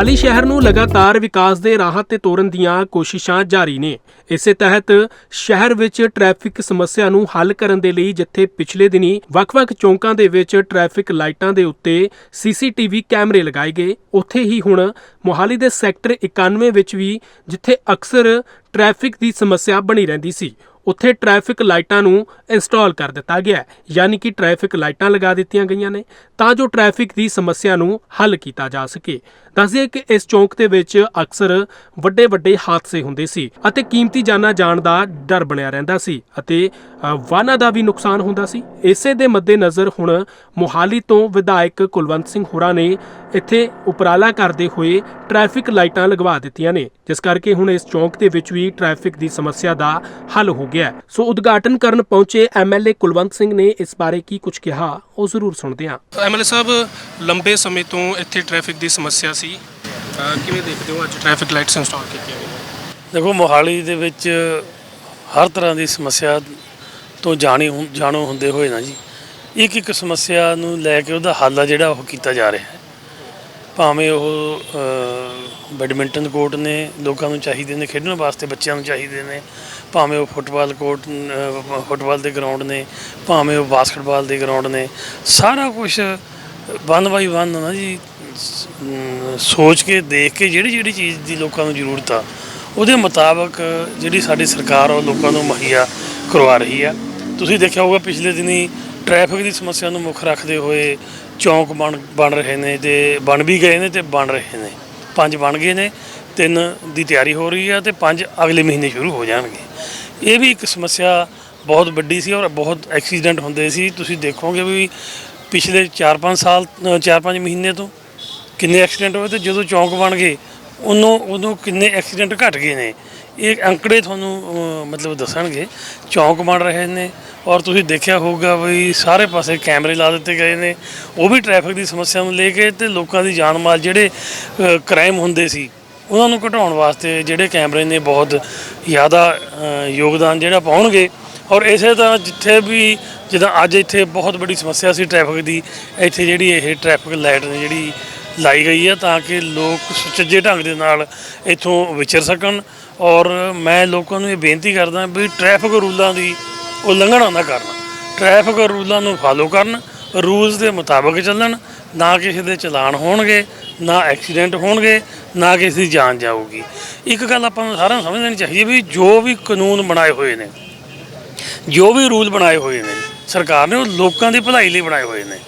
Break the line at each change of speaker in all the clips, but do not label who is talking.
ਮੋਹਾਲੀ ਸ਼ਹਿਰ ਨੂੰ ਲਗਾਤਾਰ ਵਿਕਾਸ ਦੇ ਰਾਹ ਤੇ ਤੋਰਨ ਦੀਆਂ ਕੋਸ਼ਿਸ਼ਾਂ ਜਾਰੀ ਨੇ। ਇਸੇ ਤਹਿਤ ਸ਼ਹਿਰ ਵਿੱਚ ਟ੍ਰੈਫਿਕ ਸਮੱਸਿਆ ਨੂੰ ਹੱਲ ਕਰਨ ਦੇ ਲਈ ਜਿੱਥੇ ਪਿਛਲੇ ਦਿਨੀ ਵੱਖ-ਵੱਖ ਚੌਂਕਾਂ ਦੇ ਵਿੱਚ ਟ੍ਰੈਫਿਕ ਲਾਈਟਾਂ ਦੇ ਉੱਤੇ ਸੀਸੀਟੀਵੀ ਕੈਮਰੇ ਲਗਾਏ ਗਏ, ਉੱਥੇ ਹੀ ਹੁਣ ਮੋਹਾਲੀ ਦੇ ਸੈਕਟਰ 91 ਵਿੱਚ ਵੀ ਜਿੱਥੇ ਅਕਸਰ ਟ੍ਰੈਫਿਕ ਦੀ ਸਮੱਸਿਆ ਬਣੀ ਰਹਿੰਦੀ ਸੀ। ਉੱਥੇ ਟ੍ਰੈਫਿਕ ਲਾਈਟਾਂ ਨੂੰ ਇੰਸਟਾਲ ਕਰ ਦਿੱਤਾ ਗਿਆ ਯਾਨੀ ਕਿ ਟ੍ਰੈਫਿਕ ਲਾਈਟਾਂ ਲਗਾ ਦਿੱਤੀਆਂ ਗਈਆਂ ਨੇ, ਤਾਂ ਜੋ ਟ੍ਰੈਫਿਕ ਦੀ ਸਮੱਸਿਆ ਨੂੰ ਹੱਲ ਕੀਤਾ ਜਾ ਸਕੇ। ਦੱਸਦੇ ਕਿ ਇਸ ਚੌਂਕ ਦੇ ਵਿੱਚ ਅਕਸਰ ਵੱਡੇ ਵੱਡੇ ਹਾਦਸੇ ਹੁੰਦੇ ਸੀ ਅਤੇ ਕੀਮਤੀ ਜਾਨਾਂ ਜਾਣ ਦਾ ਡਰ ਬਣਿਆ ਰਹਿੰਦਾ ਸੀ ਅਤੇ ਵਾਹਨਾਂ ਦਾ ਵੀ ਨੁਕਸਾਨ ਹੁੰਦਾ ਸੀ। ਇਸੇ ਦੇ ਮੱਦੇਨਜ਼ਰ ਹੁਣ ਮੋਹਾਲੀ ਤੋਂ ਵਿਧਾਇਕ ਕੁਲਵੰਤ ਸਿੰਘ ਹੋਰਾਂ ਨੇ ਇੱਥੇ ਉਪਰਾਲਾ ਕਰਦੇ ਹੋਏ ਟ੍ਰੈਫਿਕ ਲਾਈਟਾਂ ਲਗਵਾ ਦਿੱਤੀਆਂ ਨੇ, ਜਿਸ ਕਰਕੇ ਹੁਣ ਇਸ ਚੌਂਕ ਦੇ ਵਿੱਚ ਵੀ ਟ੍ਰੈਫਿਕ ਦੀ ਸਮੱਸਿਆ ਦਾ ਹੱਲ ਹੋ ਗਿਆ। ਸੋ ਉਦਘਾਟਨ ਕਰਨ ਪਹੁੰਚੇ ਐਮਐਲਏ ਕੁਲਵੰਤ ਸਿੰਘ ਨੇ ਇਸ ਬਾਰੇ ਕੀ ਕੁਝ ਕਿਹਾ ਉਹ ਜ਼ਰੂਰ ਸੁਣਦੇ ਹਾਂ ਐਮਐਲਏ ਸਾਹਿਬ ਲੰਬੇ ਸਮੇਂ ਤੋਂ ਇੱਥੇ ਟ੍ਰੈਫਿਕ ਦੀ ਸਮੱਸਿਆ ਸੀ। ਕਿਵੇਂ ਦੇਖਦੇ ਹੋ ਅੱਜ ਟ੍ਰੈਫਿਕ ਲਾਈਟਸ ਇੰਸਟਾਲ ਕੀਤੀਆਂ ਗਈਆਂ?
ਦੇਖੋ ਮੋਹਾਲੀ ਦੇ ਵਿੱਚ ਹਰ ਤਰ੍ਹਾਂ ਦੀ ਸਮੱਸਿਆ ਤੋਂ ਜਾਣੀ ਜਾਣੂ ਹੁੰਦੇ ਹੋਏ ਨਾ ਜੀ ਇੱਕ ਇੱਕ ਸਮੱਸਿਆ ਨੂੰ ਲੈ ਕੇ ਉਹਦਾ ਹੱਲ ਆ ਜਿਹੜਾ ਉਹ ਕੀਤਾ ਜਾ ਰਿਹਾ ਹੈ। ਭਾਵੇਂ ਉਹ ਬੈਡਮਿੰਟਨ ਕੋਰਟ ਨੇ ਲੋਕਾਂ ਨੂੰ ਚਾਹੀਦੇ ਨੇ, ਖੇਡਣ ਵਾਸਤੇ ਬੱਚਿਆਂ ਨੂੰ ਚਾਹੀਦੇ ਨੇ। ਭਾਵੇਂ ਉਹ ਫੁੱਟਬਾਲ ਕੋਰਟ ਫੁੱਟਬਾਲ ਦੇ ਗਰਾਊਂਡ ਨੇ, ਭਾਵੇਂ ਉਹ ਬਾਸਕਟਬਾਲ ਦੇ ਗਰਾਊਂਡ ਨੇ, ਸਾਰਾ ਕੁਝ ਵਨ ਬਾਈ ਵਨ ਨਾ ਜੀ ਸੋਚ ਕੇ, ਦੇਖ ਕੇ ਜਿਹੜੀ ਜਿਹੜੀ ਚੀਜ਼ ਦੀ ਲੋਕਾਂ ਨੂੰ ਜ਼ਰੂਰਤ ਆ, ਉਹਦੇ ਮੁਤਾਬਕ ਜਿਹੜੀ ਸਾਡੀ ਸਰਕਾਰ ਉਹ ਲੋਕਾਂ ਨੂੰ ਮੁਹੱਈਆ ਕਰਵਾ ਰਹੀ ਆ। ਤੁਸੀਂ ਦੇਖਿਆ ਹੋਊਗਾ, ਪਿਛਲੇ ਦਿਨੀ ਟ੍ਰੈਫਿਕ ਦੀ ਸਮੱਸਿਆ ਨੂੰ ਮੁੱਖ ਰੱਖਦੇ ਹੋਏ ਚੌਂਕ ਬਣ ਬਣ ਰਹੇ ਨੇ ਤੇ ਬਣ ਵੀ ਗਏ ਨੇ ਤੇ ਬਣ ਰਹੇ ਨੇ। ਪੰਜ ਬਣ ਗਏ ਨੇ, ਤਿੰਨ ਦੀ ਤਿਆਰੀ ਹੋ ਰਹੀ ਆ ਤੇ ਪੰਜ ਅਗਲੇ ਮਹੀਨੇ ਸ਼ੁਰੂ ਹੋ ਜਾਣਗੇ। ਇਹ ਵੀ ਇੱਕ ਸਮੱਸਿਆ ਬਹੁਤ ਵੱਡੀ ਸੀ ਔਰ ਬਹੁਤ ਐਕਸੀਡੈਂਟ ਹੁੰਦੇ ਸੀ। ਤੁਸੀਂ ਦੇਖੋਗੇ ਵੀ ਪਿਛਲੇ 4-5 ਸਾਲ 4-5 ਮਹੀਨੇ ਤੋਂ ਕਿੰਨੇ ਐਕਸੀਡੈਂਟ ਹੋਏ ਤੇ ਜਦੋਂ ਚੌਂਕ ਬਣ ਗਏ, ਉਹਨੂੰ ਉਦੋਂ ਕਿੰਨੇ ਐਕਸੀਡੈਂਟ ਘਟ ਗਏ ਨੇ। ਇਹ ਅੰਕੜੇ ਤੁਹਾਨੂੰ ਅਹ, ਮਤਲਬ ਦੱਸਣਗੇ। ਚੌਂਕ ਬਣ ਰਹੇ ਨੇ ਔਰ ਤੁਸੀਂ ਦੇਖਿਆ ਹੋਊਗਾ ਵੀ ਸਾਰੇ ਪਾਸੇ ਕੈਮਰੇ ਲਾ ਦਿੱਤੇ ਗਏ ਨੇ। ਉਹ ਵੀ ਟ੍ਰੈਫਿਕ ਦੀ ਸਮੱਸਿਆ ਨੂੰ ਲੈ ਕੇ ਤੇ ਲੋਕਾਂ ਦੀ ਜਾਨ ਮਾਲ ਜਿਹੜੇ ਕ੍ਰਾਈਮ ਹੁੰਦੇ ਸੀ ਉਹਨਾਂ ਨੂੰ ਘਟਾਉਣ ਵਾਸਤੇ ਜਿਹੜੇ ਕੈਮਰੇ ਨੇ ਬਹੁਤ ਜ਼ਿਆਦਾ ਅਹ, ਯੋਗਦਾਨ ਜਿਹੜਾ ਪਾਉਣਗੇ। ਔਰ ਇਸੇ ਤਰ੍ਹਾਂ ਜਿੱਥੇ ਵੀ ਜਿੱਦਾਂ ਅੱਜ ਇੱਥੇ ਬਹੁਤ ਵੱਡੀ ਸਮੱਸਿਆ ਸੀ ਟ੍ਰੈਫਿਕ ਦੀ ਇੱਥੇ ਜਿਹੜੀ ਇਹ ਟ੍ਰੈਫਿਕ ਲਾਈਟ ਨੇ ਜਿਹੜੀ ਲਾਈ ਗਈ ਹੈ ਤਾਂ ਕਿ ਲੋਕ ਸੁਚੱਜੇ ਢੰਗ ਦੇ ਨਾਲ ਇੱਥੋਂ ਵਿਚਰ ਸਕਣ ਔਰ ਮੈਂ ਲੋਕਾਂ ਨੂੰ ਇਹ ਬੇਨਤੀ ਕਰਦਾ ਵੀ ਟ੍ਰੈਫਿਕ ਰੂਲਾਂ ਦੀ ਉਲੰਘਣਾ ਨਾ ਕਰਨ। ਟ੍ਰੈਫਿਕ ਰੂਲਾਂ ਨੂੰ ਫਾਲੋ ਕਰਨ ਰੂਲਸ ਦੇ ਮੁਤਾਬਕ ਚੱਲਣ, ਨਾ ਕਿਸੇ ਦੇ ਚਲਾਨ ਹੋਣਗੇ, ਨਾ ਐਕਸੀਡੈਂਟ ਹੋਣਗੇ, ਨਾ ਕਿਸੇ ਦੀ ਜਾਨ ਜਾਊਗੀ। ਇੱਕ ਗੱਲ ਆਪਾਂ ਨੂੰ ਸਾਰਿਆਂ ਨੂੰ ਸਮਝ ਲੈਣੀ ਚਾਹੀਦੀ ਵੀ ਜੋ ਵੀ ਕਾਨੂੰਨ ਬਣਾਏ ਹੋਏ ਨੇ, ਜੋ ਵੀ ਰੂਲ ਬਣਾਏ ਹੋਏ ਨੇ, ਸਰਕਾਰ ਨੇ ਉਹ ਲੋਕਾਂ ਦੀ ਭਲਾਈ ਲਈ ਬਣਾਏ ਹੋਏ ਨੇ।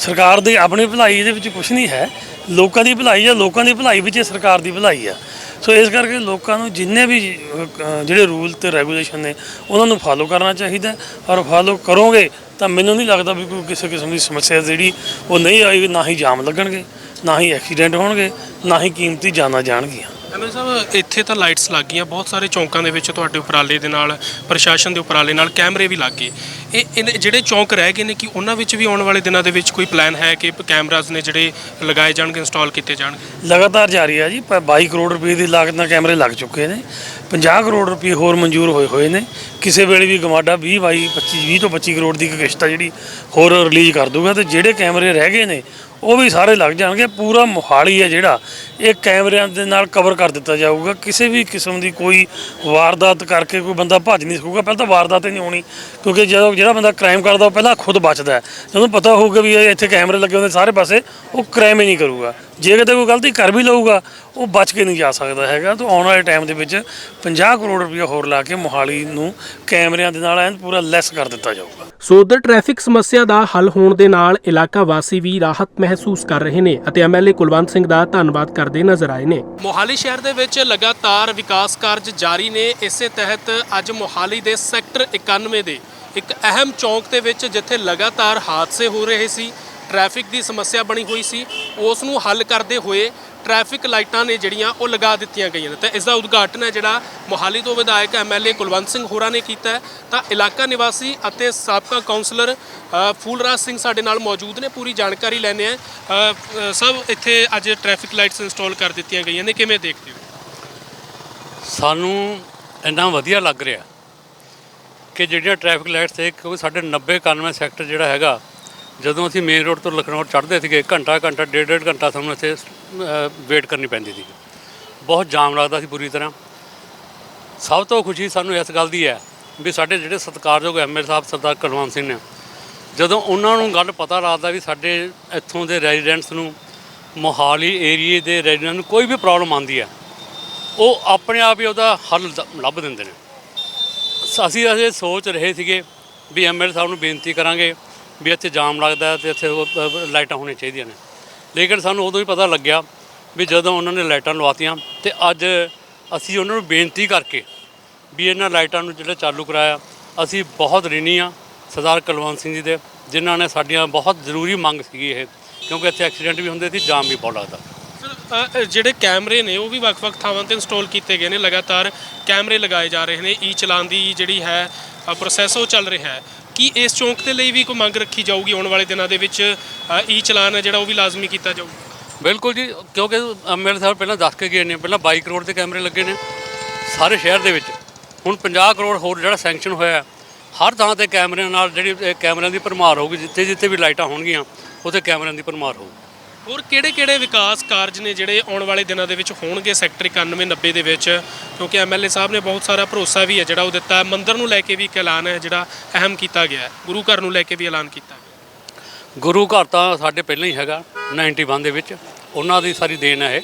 ਸਰਕਾਰ ਦੀ ਆਪਣੀ ਭਲਾਈ ਇਹਦੇ ਵਿੱਚ ਕੁਝ ਨਹੀਂ ਹੈ। ਲੋਕਾਂ ਦੀ ਭਲਾਈ ਜਾਂ ਲੋਕਾਂ ਦੀ ਭਲਾਈ ਵਿੱਚ ਇਹ ਸਰਕਾਰ ਦੀ ਭਲਾਈ ਆ ਸੋ ਇਸ ਕਰਕੇ ਲੋਕਾਂ ਨੂੰ ਜਿੰਨੇ ਵੀ ਜਿਹੜੇ ਰੂਲ ਤੇ ਰੈਗੂਲੇਸ਼ਨ ਨੇ, ਉਹਨਾਂ ਨੂੰ ਫਾਲੋ ਕਰਨਾ ਚਾਹੀਦਾ ਔਰ ਫਾਲੋ ਕਰੋਗੇ ਤਾਂ ਮੈਨੂੰ ਨਹੀਂ ਲੱਗਦਾ ਵੀ ਕੋਈ ਕਿਸੇ ਕਿਸਮ ਦੀ ਸਮੱਸਿਆ ਜਿਹੜੀ ਉਹ ਨਹੀਂ ਆਏਗੀ, ਨਾ ਹੀ ਜਾਮ ਲੱਗਣਗੇ, ਨਾ ਹੀ ਐਕਸੀਡੈਂਟ ਹੋਣਗੇ, ਨਾ ਹੀ ਕੀਮਤੀ ਜਾਨਾਂ ਜਾਣਗੀਆਂ।
ਐਮਐਲਏ ਸਾਹਿਬ, ਇੱਥੇ ਤਾਂ ਲਾਈਟਸ ਲੱਗ ਗਈਆਂ, ਬਹੁਤ ਸਾਰੇ ਚੌਂਕਾਂ ਦੇ ਵਿੱਚ ਤੁਹਾਡੇ ਉਪਰਾਲੇ ਦੇ ਨਾਲ, ਪ੍ਰਸ਼ਾਸਨ ਦੇ ਉਪਰਾਲੇ ਨਾਲ ਕੈਮਰੇ ਵੀ ਲੱਗ ਗਏ। ਇਹ ਇਹਨੇ- ਜਿਹੜੇ ਚੌਂਕ ਰਹਿ ਗਏ ਨੇ ਕਿ ਉਹਨਾਂ ਵਿੱਚ ਵੀ ਆਉਣ ਵਾਲੇ ਦਿਨਾਂ ਦੇ ਵਿੱਚ ਕੋਈ ਪਲਾਨ ਹੈ ਕਿ ਕੈਮਰਾਜ਼ ਨੇ ਜਿਹੜੇ ਲਗਾਏ ਜਾਣਗੇ ਇੰਸਟਾਲ ਕੀਤੇ ਜਾਣਗੇ?
ਲਗਾਤਾਰ ਜਾਰੀ ਹੈ ਜੀ ਪ- 22 ਕਰੋੜ ਰੁਪਏ ਦੀ ਲਾਗਤ ਨਾਲ ਕੈਮਰੇ ਲੱਗ ਚੁੱਕੇ ਨੇ। 50 ਕਰੋੜ ਰੁਪਏ ਹੋਰ ਮਨਜ਼ੂਰ ਹੋਏ ਹੋਏ ਨੇ। ਕਿਸੇ ਵੇਲੇ ਵੀ ਗਮਾਡਾ 20 22 25 20 ਤੋਂ 25 ਕਰੋੜ ਦੀ ਇੱਕ ਕਿਸ਼ਤ ਆ ਜਿਹੜੀ ਹੋਰ ਰਿਲੀਜ਼ ਕਰ ਦੂਗਾ ਤੇ ਜਿਹੜੇ ਕੈਮਰੇ ਰਹਿ ਗਏ ਨੇ ਉਹ ਵੀ ਸਾਰੇ ਲੱਗ ਜਾਣਗੇ। ਪੂਰਾ ਮੋਹਾਲੀ ਹੈ ਜਿਹੜਾ। ਇਹ ਕੈਮਰਿਆਂ ਦੇ ਨਾਲ ਕਵਰ ਕਰ ਦਿੱਤਾ ਜਾਊਗਾ। ਕਿਸੇ ਵੀ ਕਿਸਮ ਦੀ ਕੋਈ ਵਾਰਦਾਤ ਕਰਕੇ ਕੋਈ ਬੰਦਾ ਭੱਜ ਨਹੀਂ ਸਕੂਗਾ। ਪਹਿਲਾਂ ਤਾਂ ਵਾਰਦਾਤ ਹੀ ਨਹੀਂ ਹੋਣੀ। ਕਿਉਂਕਿ ਜਦੋਂ ਜਿਹੜਾ ਬੰਦਾ ਕ੍ਰਾਈਮ ਕਰਦਾ, ਉਹ ਪਹਿਲਾਂ ਖੁਦ ਬਚਦਾ ਹੈ। ਜਦੋਂ ਪਤਾ ਹੋਊਗਾ ਵੀ ਇਹ ਇੱਥੇ ਕੈਮਰੇ ਲੱਗੇ ਹੁੰਦੇ ਸਾਰੇ ਪਾਸੇ, ਉਹ ਕ੍ਰਾਈਮ ਹੀ ਨਹੀਂ ਕਰੂਗਾ। ਜੇ ਕਿਤੇ ਕੋਈ ਗਲਤੀ ਕਰ ਵੀ ਲਊਗਾ ਉਹ ਬਚ ਕੇ ਨਹੀਂ ਜਾ ਸਕਦਾ ਹੈਗਾ। ਤਾਂ ਆਉਣ ਵਾਲੇ ਟਾਈਮ ਦੇ ਵਿੱਚ 50 ਕਰੋੜ ਰੁਪਏ ਹੋਰ ਲਾ ਕੇ ਮੋਹਾਲੀ ਨੂੰ ਕੈਮਰਿਆਂ ਦੇ ਨਾਲ ਐਨ ਪੂਰਾ ਲੈਸ ਕਰ ਦਿੱਤਾ ਜਾਊਗਾ।
ਸੋ ਉਧਰ ਟ੍ਰੈਫਿਕ ਸਮੱਸਿਆ ਦਾ ਹੱਲ ਹੋਣ ਦੇ ਨਾਲ ਇਲਾਕਾ ਵਾਸੀ ਵੀ ਰਾਹਤ ਮਹਿਸੂਸ ਕਰ ਰਹੇ ਨੇ ਅਤੇ ਐਮਐਲਏ ਕੁਲਵੰਤ ਸਿੰਘ ਦਾ ਧੰਨਵਾਦ ਕਰਦੇ ਨਜ਼ਰ ਆਏ ਨੇ। ਮੋਹਾਲੀ ਸ਼ਹਿਰ ਦੇ ਵਿੱਚ ਲਗਾਤਾਰ ਵਿਕਾਸ ਕਾਰਜ ਜਾਰੀ ਨੇ। ਇਸੇ ਤਹਿਤ ਅੱਜ ਮੋਹਾਲੀ ਦੇ ਸੈਕਟਰ 91 ਦੇ ਇੱਕ ਅਹਿਮ ਚੌਂਕ ਦੇ ਵਿੱਚ ਜਿੱਥੇ ਲਗਾਤਾਰ ਹਾਦਸੇ ਹੋ ਰਹੇ ਸੀ। ਟ੍ਰੈਫਿਕ ਦੀ ਸਮੱਸਿਆ ਬਣੀ ਹੋਈ ਸੀ, ਉਸ ਨੂੰ ਹੱਲ ਕਰਦੇ ਹੋਏ ਟ੍ਰੈਫਿਕ ਲਾਈਟਾਂ ਨੇ ਜਿਹੜੀਆਂ ਉਹ ਲਗਾ ਦਿੱਤੀਆਂ ਗਈਆਂ ਨੇ। ਤੇ ਇਸ ਦਾ ਉਦਘਾਟਨ ਹੈ ਜਿਹੜਾ ਮੋਹਾਲੀ ਤੋਂ ਵਿਧਾਇਕ ਐਮਐਲਏ ਕੁਲਵੰਤ ਸਿੰਘ ਹੋਰਾਂ ਨੇ ਕੀਤਾ ਤਾਂ ਇਲਾਕਾ ਨਿਵਾਸੀ ਅਤੇ ਸਾਬਕਾ ਕਾਉਂਸਲਰ ਫੂਲਰਾਜ ਸਿੰਘ ਸਾਡੇ ਨਾਲ ਮੌਜੂਦ ਨੇ, ਪੂਰੀ ਜਾਣਕਾਰੀ ਲੈਣੇ ਆ ਸਭ ਇੱਥੇ ਅੱਜ ਟ੍ਰੈਫਿਕ ਲਾਈਟਸ ਇੰਸਟਾਲ ਕਰ ਦਿੱਤੀਆਂ ਗਈਆਂ ਨੇ, ਕਿਵੇਂ ਦੇਖਦੇ ਹੋ?
ਸਾਨੂੰ ਇੰਨਾ ਵਧੀਆ ਲੱਗ ਰਿਹਾ ਕਿ ਜਿਹੜੀਆਂ ਟ੍ਰੈਫਿਕ ਲਾਈਟਸ ਹੈ ਕਿਉਂਕਿ ਸਾਡੇ 90 91 ਸੈਕਟਰ ਜਿਹੜਾ ਹੈਗਾ ਜਦੋਂ ਅਸੀਂ ਮੇਨ ਰੋਡ ਤੋਂ ਲਖਨਊ ਚੜ੍ਹਦੇ ਸੀਗੇ, ਘੰਟਾ ਘੰਟਾ, ਡੇਢ ਡੇਢ ਘੰਟਾ ਸਾਨੂੰ ਇੱਥੇ ਵੇਟ ਕਰਨੀ ਪੈਂਦੀ ਸੀ। ਬਹੁਤ ਜਾਮ ਲੱਗਦਾ ਸੀ ਪੂਰੀ ਤਰ੍ਹਾਂ। ਸਭ ਤੋਂ ਖੁਸ਼ੀ ਸਾਨੂੰ ਇਸ ਗੱਲ ਦੀ ਹੈ ਵੀ ਸਾਡੇ ਜਿਹੜੇ ਸਤਿਕਾਰਯੋਗ ਐਮਐਲ ਸਾਹਿਬ, ਸਰਦਾਰ ਕੁਲਵੰਤ ਸਿੰਘ ਨੇ, ਜਦੋਂ ਉਹਨਾਂ ਨੂੰ ਗੱਲ ਪਤਾ ਲੱਗਦਾ ਵੀ ਸਾਡੇ ਇੱਥੋਂ ਦੇ ਰੈਜ਼ੀਡੈਂਟਸ ਨੂੰ, ਮੋਹਾਲੀ ਏਰੀਏ ਦੇ ਰੈਜ਼ੀਡੈਂਟ ਨੂੰ ਕੋਈ ਵੀ ਪ੍ਰੋਬਲਮ ਆਉਂਦੀ ਹੈ, ਉਹ ਆਪਣੇ ਆਪ ਹੀ ਉਹਦਾ ਹੱਲ ਲੱਭ ਦਿੰਦੇ ਨੇ। ਅਸੀਂ ਅਜੇ ਸੋਚ ਰਹੇ ਸੀਗੇ ਵੀ ਐਮਐਲ ਸਾਹਿਬ ਨੂੰ ਬੇਨਤੀ ਕਰਾਂਗੇ ਵੀ ਇੱਥੇ ਜਾਮ ਲੱਗਦਾ ਹੈ ਤੇ ਇੱਥੇ ਉਹ, ਲਾਈਟਾਂ ਹੋਣੀਆਂ ਚਾਹੀਦੀਆਂ ਨੇ। ਲੇਕਿਨ ਸਾਨੂੰ ਉਦੋਂ ਹੀ ਪਤਾ ਲੱਗਿਆ ਵੀ ਜਦੋਂ ਉਹਨਾਂ ਨੇ ਲਾਈਟਾਂ ਲਵਾਤੀਆਂ ਤੇ ਅੱਜ ਅਸੀਂ ਉਹਨਾਂ ਨੂੰ ਬੇਨਤੀ ਕਰਕੇ ਵੀ ਇਹਨਾਂ ਲਾਈਟਾਂ ਨੂੰ ਜਿਹੜਾ ਚਾਲੂ ਕਰਾਇਆ ਅਸੀਂ ਬਹੁਤ ਰਿਣੀ ਆ ਸਰਦਾਰ ਕੁਲਵੰਤ ਸਿੰਘ ਜੀ ਦੇ ਜਿਨ੍ਹਾਂ ਨੇ ਸਾਡੀਆਂ ਬਹੁਤ ਜ਼ਰੂਰੀ ਮੰਗ ਸੀਗੀ ਇਹ ਕਿਉਂਕਿ ਇੱਥੇ ਐਕਸੀਡੈਂਟ ਵੀ ਹੁੰਦੇ ਸੀ ਜਾਮ ਵੀ ਬਹੁਤ ਲੱਗਦਾ।
ਜਿਹੜੇ ਕੈਮਰੇ ਨੇ ਉਹ ਵੀ ਵੱਖ-ਵੱਖ ਥਾਵਾਂ ਤੇ ਇੰਸਟਾਲ ਕੀਤੇ ਗਏ ਨੇ ਲਗਾਤਾਰ ਕੈਮਰੇ ਲਗਾਏ ਜਾ ਰਹੇ ਨੇ ਈ ਚਲਾਨ ਦੀ ਜਿਹੜੀ ਹੈ ਪ੍ਰੋਸੈਸ ਉਹ ਚੱਲ ਰਿਹਾ ਹੈ। ਕੀ ਇਸ ਚੌਂਕ ਦੇ ਲਈ ਵੀ ਕੋਈ ਮੰਗ ਰੱਖੀ ਜਾਊਗੀ ਆਉਣ ਵਾਲੇ ਦਿਨਾਂ ਦੇ ਵਿੱਚ? ਈ ਚਲਾਨ ਹੈ ਜਿਹੜਾ ਉਹ ਵੀ ਲਾਜ਼ਮੀ ਕੀਤਾ ਜਾਊਗਾ।
ਬਿਲਕੁਲ ਜੀ, ਕਿਉਂਕਿ ਐਮਐਲ ਸਾਹਿਬ ਪਹਿਲਾਂ ਦੱਸ ਕੇ ਗਏ ਨੇ, ਪਹਿਲਾਂ 22 ਕਰੋੜ ਦੇ ਕੈਮਰੇ ਲੱਗੇ ਨੇ ਸਾਰੇ ਸ਼ਹਿਰ ਦੇ ਵਿੱਚ। ਹੁਣ 50 ਕਰੋੜ ਹੋਰ ਜਿਹੜਾ ਸੈਂਕਸ਼ਨ ਹੋਇਆ, ਹਰ ਥਾਂ ਤੇ ਕੈਮਰਿਆਂ ਨਾਲ ਜਿਹੜੀ ਕੈਮਰਿਆਂ ਦੀ ਭਰਮਾਰ ਹੋਊਗੀ ਜਿੱਥੇ ਜਿੱਥੇ ਵੀ ਲਾਈਟਾਂ ਹੋਣਗੀਆਂ, ਉੱਥੇ ਕੈਮਰਿਆਂ ਦੀ ਭਰਮਾਰ ਹੋਊਗੀ।
ਹੋਰ ਕਿਹੜੇ-ਕਿਹੜੇ ਵਿਕਾਸ ਕਾਰਜ ਨੇ ਜਿਹੜੇ ਆਉਣ ਵਾਲੇ ਦਿਨਾਂ ਦੇ ਵਿੱਚ ਹੋਣਗੇ ਸੈਕਟਰ 91 90 ਦੇ ਵਿੱਚ? ਕਿਉਂਕਿ ਐਮਐਲਏ ਸਾਹਿਬ ਨੇ ਬਹੁਤ ਸਾਰਾ ਭਰੋਸਾ ਵੀ ਹੈ ਜਿਹੜਾ ਉਹ ਦਿੱਤਾ ਹੈ। ਮੰਦਰ ਨੂੰ ਲੈ ਕੇ ਵੀ ਇੱਕ ਐਲਾਨ ਹੈ ਜਿਹੜਾ ਅਹਿਮ ਕੀਤਾ ਗਿਆ ਹੈ। ਗੁਰੂ ਘਰ ਨੂੰ ਲੈ ਕੇ ਵੀ ਐਲਾਨ ਕੀਤਾ ਗਿਆ
ਗੁਰੂ ਘਰ ਤਾਂ ਸਾਡੇ ਪਹਿਲਾਂ ਹੀ ਹੈਗਾ 91 ਦੇ ਵਿੱਚ। ਉਹਨਾਂ ਦੀ ਸਾਰੀ ਦੇਣ ਹੈ ਇਹ।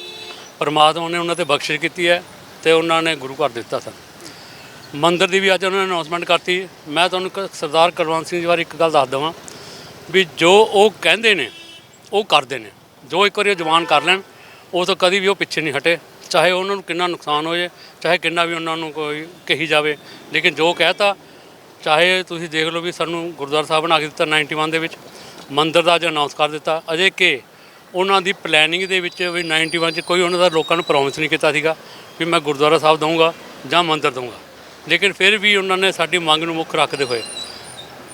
ਪਰਮਾਤਮਾ ਨੇ ਉਹਨਾਂ ਤੇ ਬਖਸ਼ਿਸ਼ ਕੀਤੀ ਹੈ ਤੇ ਉਹਨਾਂ ਨੇ ਗੁਰੂ ਘਰ ਦਿੱਤਾ ਸਾਨੂੰ ਮੰਦਿਰ ਦੀ ਵੀ ਅੱਜ ਉਹਨਾਂ ਨੇ ਅਨਾਉਂਸਮੈਂਟ ਕਰਤੀ ਮੈਂ ਤੁਹਾਨੂੰ ਇੱਕ ਸਰਦਾਰ ਕੁਲਵੰਤ ਸਿੰਘ ਜੀ ਬਾਰੇ ਇੱਕ ਗੱਲ ਦੱਸ ਦਵਾਂ ਵੀ ਜੋ ਉਹ ਕਹਿੰਦੇ ਨੇ, ਉਹ ਕਰਦੇ ਨੇ। ਜੋ ਇੱਕ ਵਾਰੀ ਉਹ ਜਵਾਨ ਕਰ ਲੈਣ, ਉਹ ਤੋਂ ਕਦੀ ਵੀ ਉਹ ਪਿੱਛੇ ਨਹੀਂ ਹਟੇ। ਚਾਹੇ ਉਹਨਾਂ ਨੂੰ ਕਿੰਨਾ ਨੁਕਸਾਨ ਹੋ ਜਾਏ ਚਾਹੇ ਕਿੰਨਾ ਵੀ ਉਹਨਾਂ ਨੂੰ ਕੋਈ ਕਹੀ ਜਾਵੇ, ਲੇਕਿਨ ਜੋ ਕਹਿਤਾ, ਚਾਹੇ ਤੁਸੀਂ ਦੇਖ ਲਓ ਵੀ ਸਾਨੂੰ ਗੁਰਦੁਆਰਾ ਸਾਹਿਬ ਬਣਾ ਕੇ ਦਿੱਤਾ 91 ਦੇ ਵਿੱਚ, ਮੰਦਿਰ ਦਾ ਅੱਜ ਅਨਾਉਂਸ ਕਰ ਦਿੱਤਾ। ਅਜੇ ਕਿ ਉਹਨਾਂ ਦੀ ਪਲੈਨਿੰਗ ਦੇ ਵਿੱਚ ਵੀ 91 ਚ ਕੋਈ ਉਹਨਾਂ ਦਾ ਲੋਕਾਂ ਨੂੰ ਪ੍ਰੋਮਿਸ ਨਹੀਂ ਕੀਤਾ ਸੀਗਾ ਵੀ ਮੈਂ ਗੁਰਦੁਆਰਾ ਸਾਹਿਬ ਦਊਂਗਾ ਜਾਂ ਮੰਦਿਰ ਦਊਂਗਾ। ਲੇਕਿਨ ਫਿਰ ਵੀ ਉਹਨਾਂ ਨੇ ਸਾਡੀ ਮੰਗ ਨੂੰ ਮੁੱਖ ਰੱਖਦੇ ਹੋਏ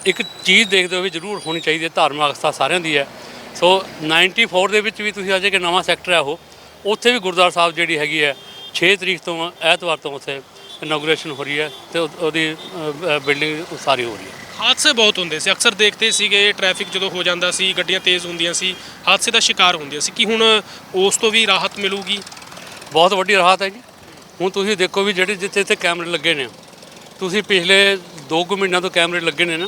ਇੱਕ ਚੀਜ਼ ਦੇਖਦੇ ਹੋਏ ਜ਼ਰੂਰ ਹੋਣੀ ਚਾਹੀਦੀ ਹੈ, ਧਾਰਮਿਕ ਅਵਸਥਾ ਸਾਰਿਆਂ ਦੀ ਹੈ। ਸੋ 94 ਦੇ ਵਿੱਚ ਵੀ ਤੁਸੀਂ ਅਜੇ ਕਿ ਨਵਾਂ ਸੈਕਟਰ ਹੈ ਉਹ ਉੱਥੇ ਵੀ ਗੁਰਦੁਆਰਾ ਸਾਹਿਬ ਜਿਹੜੀ ਹੈਗੀ ਹੈ 6 ਤਰੀਕ ਤੋਂ ਐਤਵਾਰ ਤੋਂ ਉੱਥੇ ਇਨੋਗ੍ਰੇਸ਼ਨ ਹੋ ਰਹੀ ਹੈ ਤੇ ਉਹ- ਉਹਦੀ ਬਿਲਡਿੰਗ ਸਾਰੀ ਹੋ ਰਹੀ ਹੈ।
ਹਾਦਸੇ ਬਹੁਤ ਹੁੰਦੇ ਸੀ। ਅਕਸਰ ਦੇਖਦੇ ਸੀਗੇ ਟ੍ਰੈਫਿਕ ਜਦੋਂ ਹੋ ਜਾਂਦਾ ਸੀ ਗੱਡੀਆਂ ਤੇਜ਼ ਹੁੰਦੀਆਂ ਸੀ ਹਾਦਸੇ ਦਾ ਸ਼ਿਕਾਰ ਹੁੰਦੀਆਂ ਸੀ। ਕਿ ਹੁਣ ਉਸ ਤੋਂ ਵੀ ਰਾਹਤ ਮਿਲੂਗੀ?
ਬਹੁਤ ਵੱਡੀ ਰਾਹਤ ਹੈ ਜੀ। ਹੁਣ ਤੁਸੀਂ ਦੇਖੋ ਵੀ ਜਿਹੜੇ ਜਿੱਥੇ ਇੱਥੇ ਕੈਮਰੇ ਲੱਗੇ ਨੇ ਤੁਸੀਂ ਪਿਛਲੇ 2 ਕੁ ਮਹੀਨਿਆਂ ਤੋਂ ਕੈਮਰੇ ਲੱਗੇ ਨੇ ਨਾ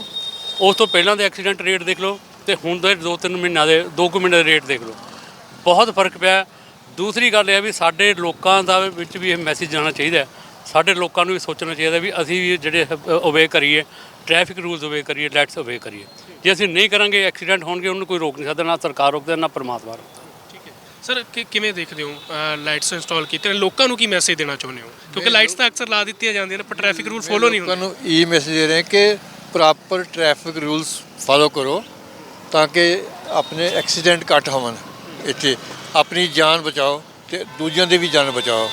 ਉਸ ਤੋਂ ਪਹਿਲਾਂ ਦੇ ਐਕਸੀਡੈਂਟ ਰੇਟ ਦੇਖ ਲਓ ਤੇ ਹੁਣ ਦੇ 2-3 ਮਹੀਨਿਆਂ ਦੇ 2 ਕੁ ਮਹੀਨੇ ਦੇ ਰੇਟ ਦੇਖ ਲਓ। ਬਹੁਤ ਫ਼ਰਕ ਪਿਆ। ਦੂਸਰੀ ਗੱਲ ਇਹ ਹੈ ਵੀ ਸਾਡੇ ਲੋਕਾਂ ਦਾ ਵਿੱਚ ਵੀ ਇਹ ਮੈਸੇਜ ਜਾਣਾ ਚਾਹੀਦਾ ਹੈ। ਸਾਡੇ ਲੋਕਾਂ ਨੂੰ ਵੀ ਸੋਚਣਾ ਚਾਹੀਦਾ ਵੀ ਅਸੀਂ ਵੀ ਜਿਹੜੇ ਓਬੇ ਕਰੀਏ ਟ੍ਰੈਫਿਕ ਰੂਲਸ ਓਬੇ ਕਰੀਏ ਲੈਟਸ ਓਬੇ ਕਰੀਏ। ਜੇ ਅਸੀਂ ਨਹੀਂ ਕਰਾਂਗੇ ਐਕਸੀਡੈਂਟ ਹੋਣਗੇ ਉਹਨੂੰ ਕੋਈ ਰੋਕ ਨਹੀਂ ਸਕਦਾ ਨਾ ਸਰਕਾਰ ਰੋਕਦਾ ਨਾ ਪਰਮਾਤਮਾ ਰੋਕਦਾ।
ਠੀਕ ਹੈ। ਸਰ ਕਿ- ਕਿਵੇਂ ਦੇਖਦੇ ਹੋ ਲਾਈਟਸ ਇੰਸਟਾਲ ਕੀਤੇ ਨੇ? ਲੋਕਾਂ ਨੂੰ ਕੀ ਮੈਸੇਜ ਦੇਣਾ ਚਾਹੁੰਦੇ ਹੋ? ਕਿਉਂਕਿ ਲਾਈਟਸ ਤਾਂ ਅਕਸਰ ਲਾ ਦਿੱਤੀਆਂ ਜਾਂਦੀਆਂ ਨੇ ਪਰ ਟ੍ਰੈਫਿਕ ਰੂਲ ਫੋਲੋ ਨਹੀਂ ਹੁੰਦੇ।
ਲੋਕਾਂ ਨੂੰ ਇਹ ਮੈਸੇਜ ਦੇ ਰਹੇ ਕਿ ਪ੍ਰੋਪਰ ਟ੍ਰੈਫਿਕ ਰੂਲਸ ਫਾਲੋ ਕਰੋ। ਤਾਂ ਕਿ ਆਪਣੇ ਐਕਸੀਡੈਂਟ ਘੱਟ ਹੋਣ ਇੱਥੇ। ਆਪਣੀ ਜਾਨ ਬਚਾਓ ਤੇ ਦੂਜਿਆਂ ਦੀ ਵੀ ਜਾਨ ਬਚਾਓ।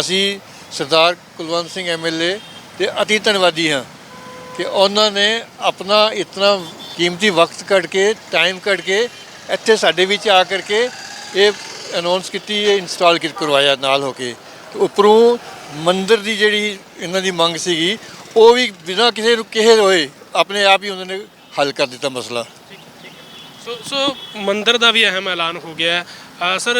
ਅਸੀਂ ਸਰਦਾਰ ਕੁਲਵੰਤ ਸਿੰਘ ਐਮਐਲਏ ਤੇ ਅਤੀ ਧੰਨਵਾਦੀ ਹਾਂ ਕਿ ਉਹਨਾਂ ਨੇ ਆਪਣਾ ਇਤਨਾ ਕੀਮਤੀ ਵਕਤ ਕੱਢ ਕੇ ਟਾਈਮ ਕੱਢ ਕੇ ਇੱਥੇ ਸਾਡੇ ਵਿੱਚ ਆ ਕਰਕੇ ਇਹ ਅਨਾਉਂਸ ਕੀਤੀ, ਇਹ ਇੰਸਟਾਲ ਕਰ ਕਰਵਾਇਆ ਨਾਲ ਹੋ ਕੇ। ਤੇ ਉੱਪਰੋਂ ਮੰਦਿਰ ਦੀ ਜਿਹੜੀ ਇਹਨਾਂ ਦੀ ਮੰਗ ਸੀਗੀ, ਉਹ ਵੀ ਬਿਨਾਂ ਕਿਸੇ ਨੂੰ ਕਿਹੇ ਹੋਏ ਆਪਣੇ ਆਪ ਹੀ ਉਹਨਾਂ ਨੇ ਹੱਲ ਕਰ ਦਿੱਤਾ ਮਸਲਾ।
ਸੋ ਸੋ ਮੰਦਿਰ ਦਾ ਵੀ ਅਹਿਮ ਐਲਾਨ ਹੋ ਗਿਆ ਹੈ। ਸਰ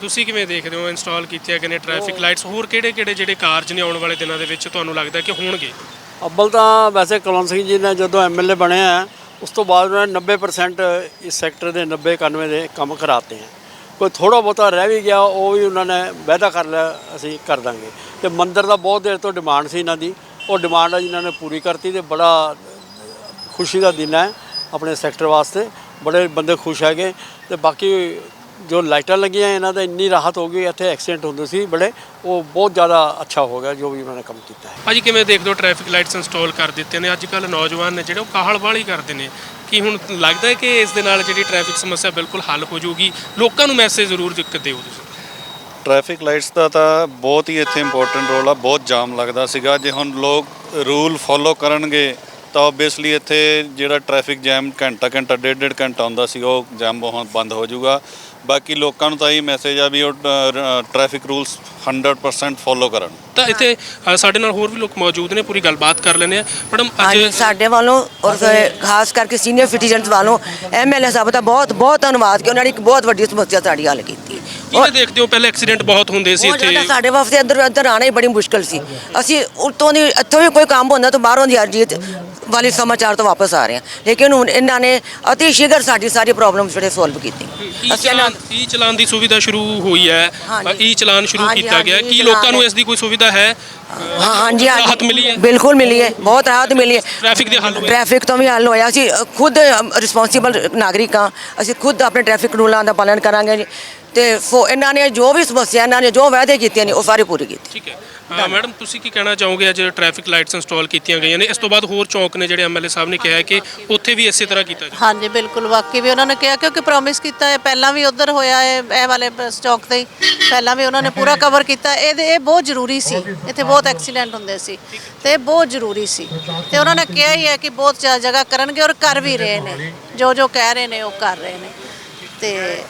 ਤੁਸੀਂ ਕਿਵੇਂ ਦੇਖਦੇ ਹੋ? ਇੰਸਟਾਲ ਕੀਤੀਆਂ ਗਏ ਨੇ ਟ੍ਰੈਫਿਕ ਲਾਈਟਸ ਹੋਰ ਕਿਹੜੇ ਕਿਹੜੇ ਜਿਹੜੇ ਕਾਰਜ ਨੇ ਆਉਣ ਵਾਲੇ ਦਿਨਾਂ ਦੇ ਵਿੱਚ ਤੁਹਾਨੂੰ ਲੱਗਦਾ ਕਿ ਹੋਣਗੇ?
ਅੱਬਲ ਤਾਂ ਵੈਸੇ ਕੁਲਵੰਤ ਸਿੰਘ ਜੀ ਨੇ ਜਦੋਂ ਐਮਐਲਏ ਬਣੇ ਆ ਉਸ ਤੋਂ ਬਾਅਦ ਉਹਨਾਂ ਨੇ 90% ਇਸ ਸੈਕਟਰ ਦੇ 90 91 ਦੇ ਕੰਮ ਕਰਾਤੇ ਹੈ ਕੋਈ ਥੋੜਾ ਬਹੁਤਾ ਰਹਿ ਵੀ ਗਿਆ ਉਹ ਵੀ ਉਹਨਾਂ ਨੇ ਵਾਅਦਾ ਕਰ ਲਿਆ ਅਸੀਂ ਕਰ ਦਾਂਗੇ। ਤੇ ਮੰਦਿਰ ਦਾ ਬਹੁਤ ਦੇਰ ਤੋਂ ਡਿਮਾਂਡ ਸੀ ਇਹਨਾਂ ਦੀ। ਉਹ ਡਿਮਾਂਡ ਇਹਨਾਂ ਨੇ ਪੂਰੀ ਕਰਤੀ ਤੇ ਬੜਾ ਖੁਸ਼ੀ ਦਾ ਦਿਨ ਹੈ ਆਪਣੇ ਸੈਕਟਰ ਵਾਸਤੇ। ਬੜੇ ਬੰਦੇ ਖੁਸ਼ ਹੈਗੇ ਤੇ ਬਾਕੀ ਜੋ ਲਾਈਟਾਂ ਲੱਗੀਆਂ ਇਹਨਾਂ ਦਾ ਇੰਨੀ ਰਾਹਤ ਹੋ ਗਈ ਇੱਥੇ ਐਕਸੀਡੈਂਟ ਹੁੰਦੇ ਸੀ ਬੜੇ ਉਹ ਬਹੁਤ ਜ਼ਿਆਦਾ ਅੱਛਾ ਹੋ ਗਿਆ ਜੋ ਵੀ ਉਹਨਾਂ ਨੇ ਕੰਮ ਕੀਤਾ ਹੈ।
ਭਾਜੀ ਕਿਵੇਂ ਦੇਖਦੇ ਹੋ ਟ੍ਰੈਫਿਕ ਲਾਈਟਸ ਇੰਸਟਾਲ ਕਰ ਦਿੱਤੇ ਨੇ? ਅੱਜ ਕੱਲ ਨੌਜਵਾਨ ਨੇ ਜਿਹੜੇ ਉਹ ਕਾਹਲ ਵਾਲੀ ਕਰਦੇ ਨੇ। ਕੀ ਹੁਣ ਲੱਗਦਾ ਹੈ ਕਿ ਇਸ ਦੇ ਨਾਲ ਜਿਹੜੀ ਟ੍ਰੈਫਿਕ ਸਮੱਸਿਆ ਬਿਲਕੁਲ ਹੱਲ ਹੋ ਜਾਊਗੀ? ਲੋਕਾਂ ਨੂੰ ਮੈਸੇਜ ਜ਼ਰੂਰ ਦਿੱਕਤ ਦਿਓ ਤੁਸੀਂ।
ਟ੍ਰੈਫਿਕ ਲਾਈਟਸ ਦਾ ਤਾਂ ਬਹੁਤ ਹੀ ਇੱਥੇ ਇੰਪੋਰਟੈਂਟ ਰੋਲ ਆ ਬਹੁਤ ਜਾਮ ਲੱਗਦਾ ਸੀਗਾ। ਜੇ ਹੁਣ ਲੋਕ ਰੂਲ ਫੋਲੋ ਕਰਨਗੇ ਤਾਂ ਆਬਵੀਅਸਲੀ ਇੱਥੇ ਜਿਹੜਾ ਟ੍ਰੈਫਿਕ ਜੈਮ ਘੰਟਾ ਘੰਟਾ ਡੇਢ ਡੇਢ ਘੰਟਾ ਹੁੰਦਾ ਸੀ ਉਹ ਜੈਮ ਬਹੁਤ ਬੰਦ ਹੋ ਜਾਊਗਾ। ਬਾਕੀ ਲੋਕਾਂ ਨੂੰ ਤਾਂ ਇਹ ਮੈਸੇਜ ਆ ਵੀ ਉਹ ਟ੍ਰੈਫਿਕ ਰੂਲਸ 100% ਫੋਲੋ ਕਰਨ।
ਤਾਂ ਇੱਥੇ ਅ, ਸਾਡੇ ਨਾਲ ਹੋਰ ਵੀ ਲੋਕ ਮੌਜੂਦ ਨੇ ਪੂਰੀ ਗੱਲਬਾਤ ਕਰ ਲੈਂਦੇ ਆ। ਮੈਡਮ ਅੱਜ
ਸਾਡੇ ਵੱਲੋਂ ਔਰ ਖਾਸ ਕਰਕੇ ਸੀਨੀਅਰ ਸਿਟੀਜ਼ਨਸ ਵੱਲੋਂ ਐਮਐਲਏ ਸਾਹਿਬ ਦਾ ਬਹੁਤ ਬਹੁਤ ਧੰਨਵਾਦ ਕਿ ਉਹਨਾਂ ਨੇ ਇੱਕ ਬਹੁਤ ਵੱਡੀ ਸਮੱਸਿਆ ਸਾਡੀ ਹੱਲ ਕੀਤੀ।
ਕਿਵੇਂ ਦੇਖਦੇ ਹੋ? ਪਹਿਲੇ ਐਕਸੀਡੈਂਟ ਬਹੁਤ ਹੁੰਦੇ ਸੀ
ਬਹੁਤ
ਇੱਥੇ?
ਜ਼ਿਆਦਾ ਸਾਡੇ ਵਾਸਤੇ ਇੱਧਰ ਇੱਧਰ ਆਣਾ ਹੀ ਬੜੀ ਮੁਸ਼ਕਲ ਸੀ। ਅਸੀਂ ਉਤੋਂ ਦੀ ਇੱਥੋਂ ਵੀ ਕੋਈ ਕੰਮ ਹੁੰਦਾ ਤਾਂ ਬਾਹਰੋਂ ਦੀ ਅਰਜੀਤ ਵਾਲੇ ਸਮਾਚਾਰ ਤੋਂ ਵਾਪਸ ਆ ਰਹੇ ਹਾਂ। ਲੇਕਿਨ ਹੁਣ ਇਹਨਾਂ ਨੇ ਅਤੀ ਸ਼ੀਘਰ ਸਾਡੀ ਸਾਰੀ ਪ੍ਰੋਬਲਮ ਜਿਹੜੇ ਸੋਲਵ ਕੀਤੀ। ਅਸੀਂ ਇਹਨਾਂ
ਚਲਾਨ ਈ ਚਲਾਨ ਦੀ ਸੁਵਿਧਾ ਸ਼ੁਰੂ ਹੋਈ ਹੈ?
ਹਾਂਜੀ।
ਈ ਚਲਾਨ ਸ਼ੁਰੂ
ਹਾਂਜੀ,
ਕੀਤਾ ਗਿਆ?
ਹਾਂਜੀ,
ਕੀ
ਈ
ਲੋਕਾਂ ਨੂੰ
ਹੈ।
ਇਸ ਦੀ ਕੋਈ ਸੁਵਿਧਾ ਹੈ?
ਹਾਂ ਹਾਂਜੀ ਹਾਂਜੀ।
ਰਾਹਤ ਮਿਲੀ ਹੈ?
ਬਿਲਕੁਲ ਮਿਲੀ ਹੈ। ਬਹੁਤ ਰਾਹਤ ਮਿਲੀ ਹੈ।
ਟ੍ਰੈਫਿਕ ਦੇ ਹੱਲ ਹੋਏ।
ਟ੍ਰੈਫਿਕ ਤੋਂ ਵੀ ਹੱਲ ਹੋਇਆ। ਅਸੀਂ ਅ, ਖੁਦ ਰਿਸਪੌਂਸਿਬਲ ਨਾਗਰਿਕ ਹਾਂ। ਅਸੀਂ ਖੁਦ ਆਪਣੇ ਟ੍ਰੈਫਿਕ ਰੂਲਾਂ ਦਾ ਪਾਲਣ ਕਰਾਂਗੇ ਜੀ। ਤੇ ਫੋ ਇਹਨਾਂ ਨੇ ਜੋ ਵੀ ਸਮੱਸਿਆ ਇਹਨਾਂ ਨੇ ਜੋ ਵਾਅਦੇ ਕੀਤੇ ਨੇ ਉਹ ਸਾਰੇ ਪੂਰੇ ਕੀਤੇ।
ਠੀਕ ਹੈ। ਮੈਡਮ ਤੁਸੀਂ ਕੀ ਕਹਿਣਾ ਚਾਹੋਗੇ ਅੱਜ ਟ੍ਰੈਫਿਕ ਲਾਈਟਸ ਇੰਸਟਾਲ ਕੀਤੀਆਂ ਗਈਆਂ ਨੇ? ਇਸ ਤੋਂ ਬਾਅਦ ਹੋਰ ਚੌਂਕ ਨੇ ਜਿਹੜੇ ਐਮਐਲਏ ਸਾਹਿਬ ਨੇ ਕਿਹਾ ਹੈ ਕਿ ਉੱਥੇ ਵੀ ਇਸੇ ਤਰ੍ਹਾਂ ਕੀਤਾ ਜਾਵੇ।
ਹਾਂਜੀ ਬਿਲਕੁਲ। ਵਾਕਈ ਵੀ ਉਹਨਾਂ ਨੇ ਕਿਹਾ ਕਿਉਂਕਿ ਪ੍ਰੋਮਿਸ ਕੀਤਾ ਹੈ ਪਹਿਲਾਂ ਵੀ ਉਧਰ ਹੋਇਆ ਹੈ ਇਹ ਵਾਲੇ ਸਟਾਕ ਤੇ। ਪਹਿਲਾਂ ਵੀ ਉਹਨਾਂ ਨੇ ਪੂਰਾ ਕਵਰ ਕੀਤਾ। ਇਹਦੇ ਇਹ ਬਹੁਤ ਜ਼ਰੂਰੀ ਸੀ। ਇੱਥੇ ਬਹੁਤ ਐਕਸੀਡੈਂਟ ਹੁੰਦੇ ਸੀ। ਤੇ ਇਹ ਬਹੁਤ ਜ਼ਰੂਰੀ ਸੀ। ਤੇ ਉਹਨਾਂ ਨੇ ਕਿਹਾ ਹੀ ਹੈ ਕਿ ਬਹੁਤ ਜ਼ਿਆਦਾ ਜਗ੍ਹਾ ਕਰਨਗੇ ਔਰ ਕਰ ਵੀ ਰਹੇ ਨੇ। ਜੋ ਜੋ ਕਹਿ ਰਹੇ ਨੇ ਉਹ ਕਰ ਰਹੇ ਨੇ। ਤੇ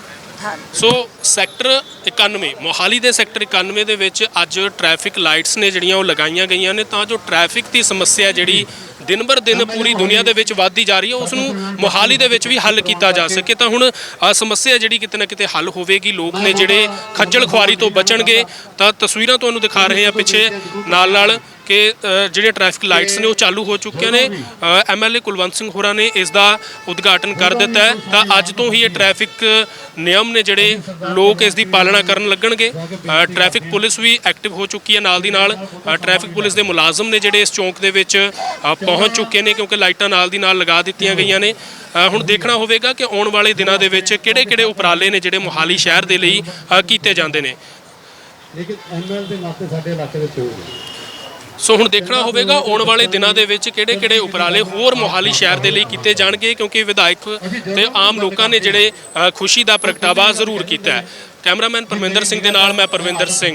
ਸੋ ਸੈਕਟਰ 91 ਮੋਹਾਲੀ ਦੇ ਸੈਕਟਰ 91 ਦੇ ਵਿੱਚ ਅੱਜ ਟ੍ਰੈਫਿਕ ਲਾਈਟਸ ਨੇ ਜਿਹੜੀਆਂ ਉਹ ਲਗਾਈਆਂ ਗਈਆਂ ਨੇ ਤਾਂ ਜੋ ਟ੍ਰੈਫਿਕ ਦੀ ਸਮੱਸਿਆ ਜਿਹੜੀ ਦਿਨ ਬਰ ਦਿਨ ਪੂਰੀ ਦੁਨੀਆ ਦੇ ਵਿੱਚ ਵੱਧਦੀ ਜਾ ਰਹੀ ਹੈ ਉਸ ਨੂੰ ਮੋਹਾਲੀ ਦੇ ਵਿੱਚ ਵੀ ਹੱਲ ਕੀਤਾ ਜਾ ਸਕੇ। ਤਾਂ ਹੁਣ ਆਹ ਸਮੱਸਿਆ ਜਿਹੜੀ ਕਿਤੇ ਨਾ ਕਿਤੇ ਹੱਲ ਹੋਵੇਗੀ ਲੋਕ ਨੇ ਜਿਹੜੇ ਖੱਜਲ ਖੁਆਰੀ ਤੋਂ ਬਚਣਗੇ ਤਾਂ ਤਸਵੀਰਾਂ ਤੁਹਾਨੂੰ ਦਿਖਾ ਰਹੇ ਹਾਂ ਪਿੱਛੇ ਨਾਲ ਨਾਲ ਕਿ ਜਿਹੜੇ ਟ੍ਰੈਫਿਕ ਲਾਈਟਸ ਨੇ ਉਹ ਚਾਲੂ ਹੋ ਚੁੱਕੀਆਂ ਨੇ। ਐਮਐਲਏ ਕੁਲਵੰਤ ਸਿੰਘ ਹੋਰਾਂ ਨੇ ਇਸ ਦਾ ਉਦਘਾਟਨ ਕਰ ਦਿੱਤਾ ਹੈ। ਤਾਂ ਅੱਜ ਤੋਂ ਹੀ ਇਹ ਟ੍ਰੈਫਿਕ ਨਿਯਮ ਨੇ ਜਿਹੜੇ ਲੋਕ ਇਸ ਦੀ ਪਾਲਣਾ ਕਰਨ ਲੱਗਣਗੇ। ਅ, ਟ੍ਰੈਫਿਕ ਪੁਲਿਸ ਵੀ ਐਕਟਿਵ ਹੋ ਚੁੱਕੀ ਹੈ ਨਾਲ ਦੀ ਨਾਲ। ਅ, ਟ੍ਰੈਫਿਕ ਪੁਲਿਸ ਦੇ ਮੁਲਾਜ਼ਮ ਨੇ ਜਿਹੜੇ ਇਸ ਚੌਂਕ ਦੇ ਵਿੱਚ ਪਹੁੰਚ ਚੁੱਕੇ ਨੇ ਕਿਉਂਕਿ ਲਾਈਟਾਂ ਨਾਲ ਦੀ ਨਾਲ ਲਗਾ ਦਿੱਤੀਆਂ ਗਈਆਂ ਨੇ। ਹੁਣ ਦੇਖਣਾ ਹੋਵੇਗਾ ਕਿ ਆਉਣ ਵਾਲੇ ਦਿਨਾਂ ਦੇ ਵਿੱਚ ਕਿਹੜੇ-ਕਿਹੜੇ ਉਪਰਾਲੇ ਨੇ ਜਿਹੜੇ ਮੋਹਾਲੀ ਸ਼ਹਿਰ ਦੇ ਲਈ ਕੀਤੇ ਜਾਂਦੇ ਨੇ।
ਲੇਕਿਨ ਐਮਐਲ ਦੇ ਨਾਤੇ ਸਾਡੇ ਇਲਾਕੇ ਵਿੱਚ ਹੋਊਗਾ
ਸੋ ਹੁਣ ਦੇਖਣਾ ਹੋਵੇਗਾ ਆਉਣ ਵਾਲੇ ਦਿਨਾਂ ਦੇ ਵਿੱਚ ਕਿਹੜੇ-ਕਿਹੜੇ ਉਪਰਾਲੇ ਹੋਰ ਮੋਹਾਲੀ ਸ਼ਹਿਰ ਦੇ ਲਈ ਕੀਤੇ ਜਾਣਗੇ ਕਿਉਂਕਿ ਵਿਧਾਇਕ ਤੇ ਆਮ ਲੋਕਾਂ ਨੇ ਜਿਹੜੇ ਖੁਸ਼ੀ ਦਾ ਪ੍ਰਗਟਾਵਾ ਜ਼ਰੂਰ ਕੀਤਾ ਹੈ। ਕੈਮਰਾਮੈਨ ਪਰਮਿੰਦਰ ਸਿੰਘ ਦੇ ਨਾਲ ਮੈਂ ਪਰਵਿੰਦਰ ਸਿੰਘ।